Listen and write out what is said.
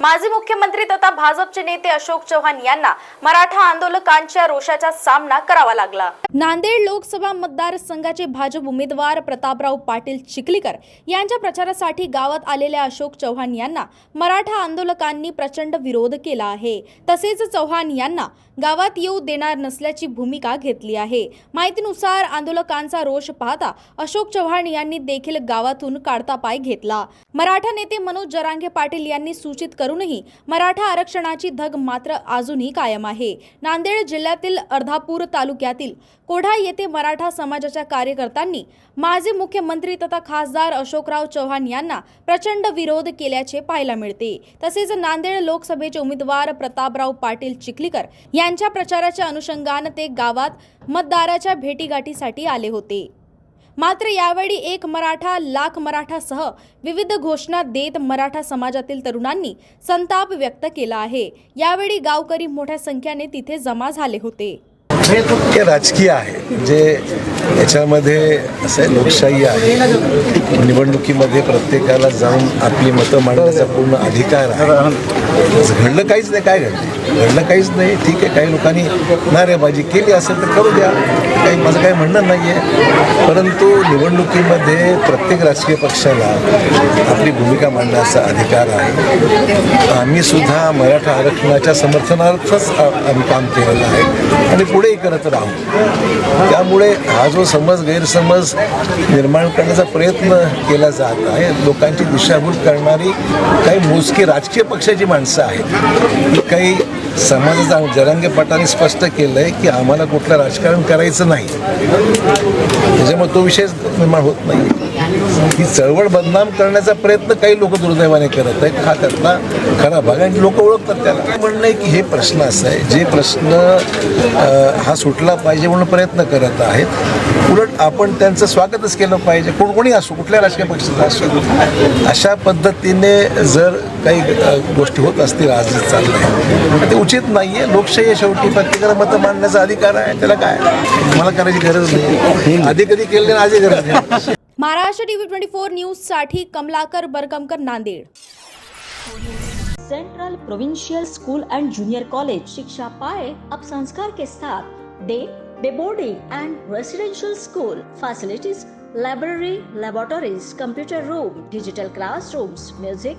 माजी मुख्यमंत्री तथा भाजपचे नेते अशोक चव्हाण यांना मराठा आंदोलकांच्या रोषाचा सामना करावा लागला. नांदेड लोकसभा मतदारसंघाचे भाजप उमेदवार प्रतापराव पाटील चिखलीकर यांच्या प्रचारासाठी गावात आलेल्या अशोक चव्हाण यांना मराठा आंदोलकांनी प्रचंड विरोध केला आहे. तसेच चव्हाण यांना गावात येऊ देणार नसल्याची भूमिका घेतली आहे. माहितीनुसार आंदोलकांचा रोष पाहता अशोक चव्हाण यांनी देखील गावातून काढता पाय घेतला. मराठा नेते मनोज जरांगे पाटील यांनी सूचित करूनही मराठा आरक्षणाची धग मात्र अजूनही कायम आहे. नांदेड जिल्ह्यातील अर्धापूर तालुक्यातील कोढा येथे मराठा समाजाच्या कार्यकर्त्यांनी माजी मुख्यमंत्री तथा खासदार अशोकराव चव्हाण यांना प्रचंड विरोध केल्याचे पाहायला मिळते. तसेच नांदेड लोकसभेचे उमेदवार प्रतापराव पाटील चिखलीकर यांच्या प्रचाराच्या अनुषंगानं ते गावात मतदाराच्या भेटीगाठीसाठी आले होते. मात्र यावेळी एक मराठा लाख मराठासह विविध घोषणा देत मराठा समाजातील तरुणांनी संताप व्यक्त केला आहे. यावेळी गावकरी मोठ्या संख्येने तिथे जमा झाले होते. हे राजकीय आहे. जे याच्यामध्ये असं लोकशाही आहे. निवडणुकीमध्ये प्रत्येकाला जाऊन आपली मतं मांडण्याचा पूर्ण अधिकार आहे. घडलं काहीच नाही काय घडलं? घडलं काहीच नाही ठीक आहे काही लोकांनी नारेबाजी केली असेल तर करू द्या. काही माझं काही म्हणणं नाही आहे परंतु निवडणुकीमध्ये प्रत्येक राजकीय पक्षाला आपली भूमिका मांडण्याचा अधिकार आहे. आम्ही सुद्धा मराठा आरक्षणाच्या समर्थनार्थच आम्ही काम केलेलं आहे. आणि पुढे करत राहू. त्यामुळे हा जो समज गैरसमज निर्माण करण्याचा प्रयत्न केला जात आहे लोकांची दिशाभूल करणारी काही मोजकी राजकीय पक्षाची माणसं आहेत. ही काही समाजाचा जरांगेपटाने स्पष्ट केलं आहे की आम्हाला कुठलं राजकारण करायचं नाही. त्याच्यामुळे तो विषयच निर्माण होत नाही ही चळवळ बदनाम करण्याचा प्रयत्न काही लोक दुर्दैवाने करत आहेत. हा त्यातला खरा भाग आणि लोक ओळखतात त्याला. म्हणणं आहे की हे प्रश्न असं आहे. जे प्रश्न हा सुटला पाहिजे म्हणून प्रयत्न करत आहेत. उलट आपण त्यांचं स्वागतच केलं पाहिजे. कोण कोणी असो कुठल्या राजकीय पक्षाचा असो. अशा पद्धतीने जर काही गोष्टी होत असतील आज चाललंय. ते उचित नाही आहे लोकशाही शेवटी. प्रत्येकाला मतं मांडण्याचा अधिकार आहे. त्याला काय? मला करायची गरज नाही. आधी कधी केलं नाही आजही गरज नाही. Maharashtra TV twenty four news साठी Kamlakar Barkamkar Nanded. Central provincial school and junior college शिक्षा पाए अब संस्कार के साथ day day boarding and residential school facilities library laboratories computer room digital classrooms music